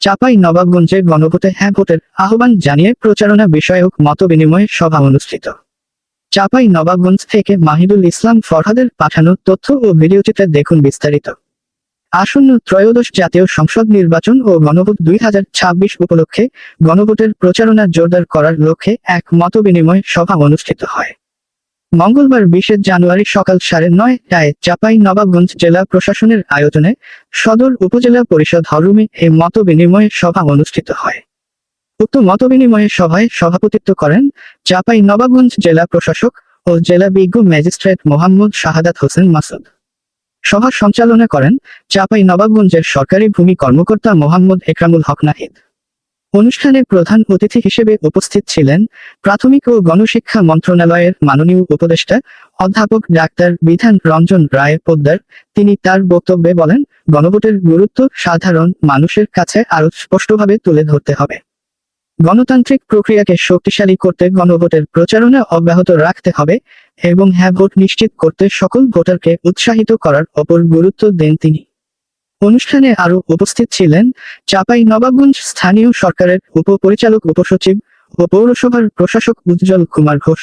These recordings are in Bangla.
চাপাই নবাবগঞ্জে গণভোটে হ্যাঁ ভোটের আহ্বান জানিয়ে প্রচারণা বিষয়ক মতবিনিময় সভা অনুষ্ঠিত। চাপাই নবাবগঞ্জ থেকে মাহিদুল ইসলাম ফরহাদের পাঠানো তথ্য ও ভিডিওচিত্রে দেখুন বিস্তারিত। আসন্ন ত্রয়োদশ জাতীয় সংসদ নির্বাচন ও গণভোট দুই হাজার ছাব্বিশ উপলক্ষে গণভোটের প্রচারণা জোরদার করার লক্ষ্যে এক মতবিনিময় সভা অনুষ্ঠিত হয়। মঙ্গলবার বিশে জানুয়ারি সকাল সাড়ে নয়টায় চাপাই নবাবগঞ্জ জেলা প্রশাসনের আয়োজনে সদর উপজেলা পরিষদ হরুমে এ মতবিনিময় সভা অনুষ্ঠিত হয়। উক্ত মতবিনিময় সভায় সভাপতিত্ব করেন চাপাই নবাবগঞ্জ জেলা প্রশাসক ও জেলা বিজ্ঞ ম্যাজিস্ট্রেট মোহাম্মদ শাহাদাত হোসেন মাসুদ। সভা সঞ্চালনা করেন চাপাই নবাবগঞ্জের সরকারি ভূমি কর্মকর্তা মোহাম্মদ একরামুল হক নাহিদ। অনুষ্ঠানে প্রধান অতিথি হিসেবে উপস্থিত ছিলেন প্রাথমিক ও গণশিক্ষা মন্ত্রণালয়ের মাননীয় উপদেষ্টা অধ্যাপক ডাক্তার বিধান রঞ্জন রায় পোদ্দার। তিনি তার বক্তব্যে বলেন, গণভোটের গুরুত্ব সাধারণ মানুষের কাছে আরও স্পষ্টভাবে তুলে ধরতে হবে। গণতান্ত্রিক প্রক্রিয়াকে শক্তিশালী করতে গণভোটের প্রচারণা অব্যাহত রাখতে হবে এবং হ্যাঁ ভোট নিশ্চিত করতে সকল ভোটারকে উৎসাহিত করার ওপর গুরুত্ব দেন তিনি। অনুষ্ঠানে আরও উপস্থিত ছিলেন চাপাই নবাবগঞ্জ স্থানীয় সরকারের উপপরিচালক উপসচিব ও পৌরসভার প্রশাসক Ujjwal Kumar Ghosh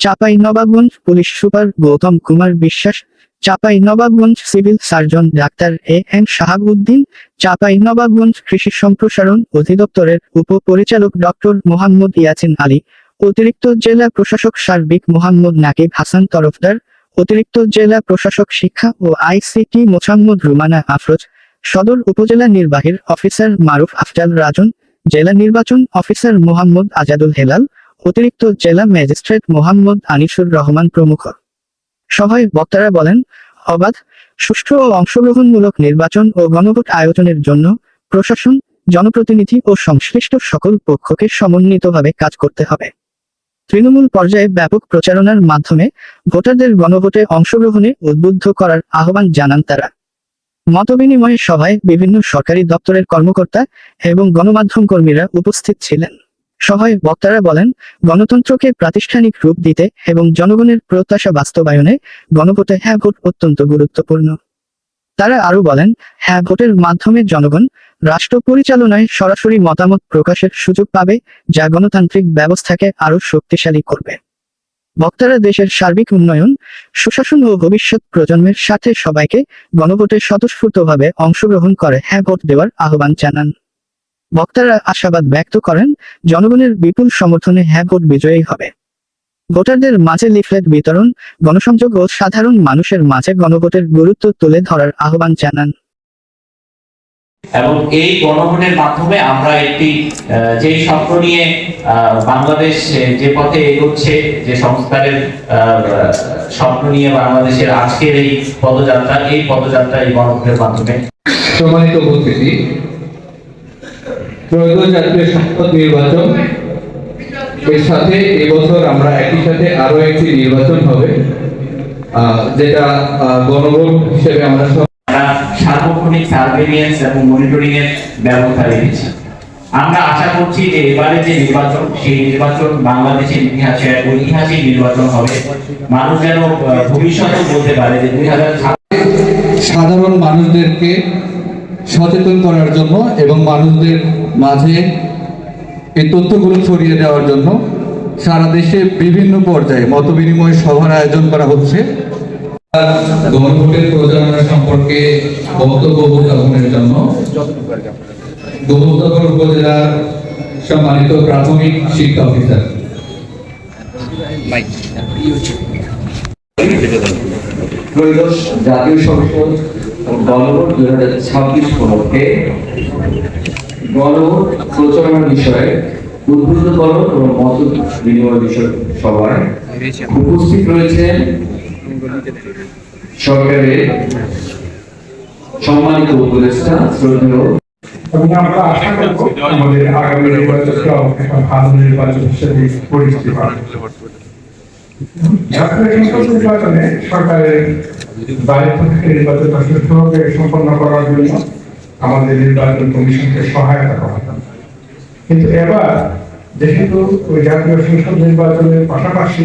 Chapai Nawabganj police super Goutam Kumar Biswas Chapai Nawabganj civil surgeon doctor A M Shahabuddin Chapai Nawabganj কৃষি সম্প্রসারণ অধিদপ্তরের উপপরিচালক ডক্টর মোহাম্মদ ইয়াসিন আলী, অতিরিক্ত জেলা প্রশাসক সার্বিক মোহাম্মদ নাকিব হাসান তরফদার, অতিরিক্ত জেলা প্রশাসক শিক্ষা ও আইসিটি মোসাম্মদ রুমানা আফরোজ সদর উপজেলা নির্বাহীর অফিসার মারুফ আফজাল রাজন, জেলা নির্বাচন অফিসার মোহাম্মদ আজাদুল হেলাল, অতিরিক্ত জেলা ম্যাজিস্ট্রেট মোহাম্মদ আনিসুর রহমান প্রমুখ। সভায় বক্তারা বলেন, অবাধ, সুষ্ঠু ও অংশগ্রহণমূলক নির্বাচন ও গণভোট আয়োজনের জন্য প্রশাসন, জনপ্রতিনিধি ও সংশ্লিষ্ট সকল পক্ষকে সমন্বিতভাবে কাজ করতে হবে। তৃণমূল পর্যায়ে ব্যাপক প্রচারণার মাধ্যমে ভোটারদের গণভোটে অংশগ্রহণে উদ্বুদ্ধ করার আহ্বান জানান তারা। মতবিনিময় সভায় বিভিন্ন সরকারি দপ্তরের কর্মকর্তা এবং গণমাধ্যম কর্মীরা উপস্থিত ছিলেন। সভায় বক্তারা বলেন, গণতন্ত্রকে প্রাতিষ্ঠানিক রূপ দিতে এবং জনগণের প্রত্যাশা বাস্তবায়নে গণভোটে হ্যাঁ ভোট অত্যন্ত গুরুত্বপূর্ণ। তারা আরও বলেন হ্যাঁ ভোটের মাধ্যমে জনগণ রাষ্ট্র পরিচালনায় সরাসরি মতামত প্রকাশের সুযোগ পাবে, যা গণতান্ত্রিক ব্যবস্থাকে আরও শক্তিশালী করবে। বক্তারা দেশের সার্বিক উন্নয়ন, সুশাসন ও ভবিষ্যৎ প্রজন্মের সাথে সবাইকে গণভোটে স্বতঃস্ফূর্তভাবে অংশগ্রহণ করে হ্যাঁ ভোট দেওয়ার আহ্বান জানান। বক্তারা আশাবাদ ব্যক্ত করেন, জনগণের বিপুল সমর্থনে হ্যাঁ ভোট বিজয়ী হবে। ভোটারদের মাঝে লিফলেট বিতরণ, গণসংযোগ ও সাধারণ মানুষের মাঝে গণভোটের গুরুত্ব তুলে ধরার আহ্বান জানান। এবং এই গণভোটের মাধ্যমে আমরা একটি যে স্বপ্ন নিয়ে বাংলাদেশ যে পথে এগোচ্ছে, যে সংস্কারের স্বপ্ন নিয়ে বাংলাদেশের আজকের এই পদযাত্রা এই পদযাত্রা এই গণভোটের মাধ্যমে। সম্মানিত উপস্থিতি জাতীয় সংসদ নির্বাচন, এর সাথে এবছর আমরা একই সাথে আরও একটি নির্বাচন হবে যেটা গণভোট হিসেবে আমরা আমরা সার্বক্ষণিক সার্ভেলিয়েন্স এবং মনিটরিং এর ব্যবস্থা রেখেছি। আমরা আশা করছি যে এবারে যে নির্বাচন, সেই নির্বাচন বাংলাদেশের ইতিহাসে এক ঐতিহাসিক নির্বাচন হবে। মানুষ যেন ভবিষ্যতে বলতে পারে যে দুই সাধারণ মানুষদেরকে সচেতন করার জন্য এবং মানুষদের মাঝে এই তথ্যগুলো ছড়িয়ে দেওয়ার জন্য সারা দেশে বিভিন্ন পর্যায়ে মত মতবিনিময় সভার আয়োজন করা হচ্ছে। গণভোটের প্রচারণা সম্পর্কে বক্তব্য উপস্থাপনের জন্য গোবর্ধনগর উপজেলার সম্মানিত প্রাথমিক শিক্ষা অফিসার। ত্রয়োদশ জাতীয় সংসদ গণভোট দুই হাজার ছাব্বিশ উপলক্ষে গণভোট প্রচারণা বিষয়ে উদ্বুদ্ধকরণ এবং মত বিনিময় বিষয় সভায় উপস্থিত রয়েছেন সরকারের সম্মানিত উপদেষ্টা শ্রদ্ধেয় এবং আমরা আশা করব আমাদের আগামী নির্বাচনটাও একটা ভালো নির্বাচন হিসেবে পরিচিতি পাবে জাতীয় সংসদ নির্বাচনে সরকারের দায়িত্ব থেকে নির্বাচনটা সুষ্ঠুভাবে সম্পন্ন করার জন্য আমাদের নির্বাচন কমিশনকে সহায়তা করা কিন্তু এবার যেহেতু জাতীয় সংসদ নির্বাচনের পাশাপাশি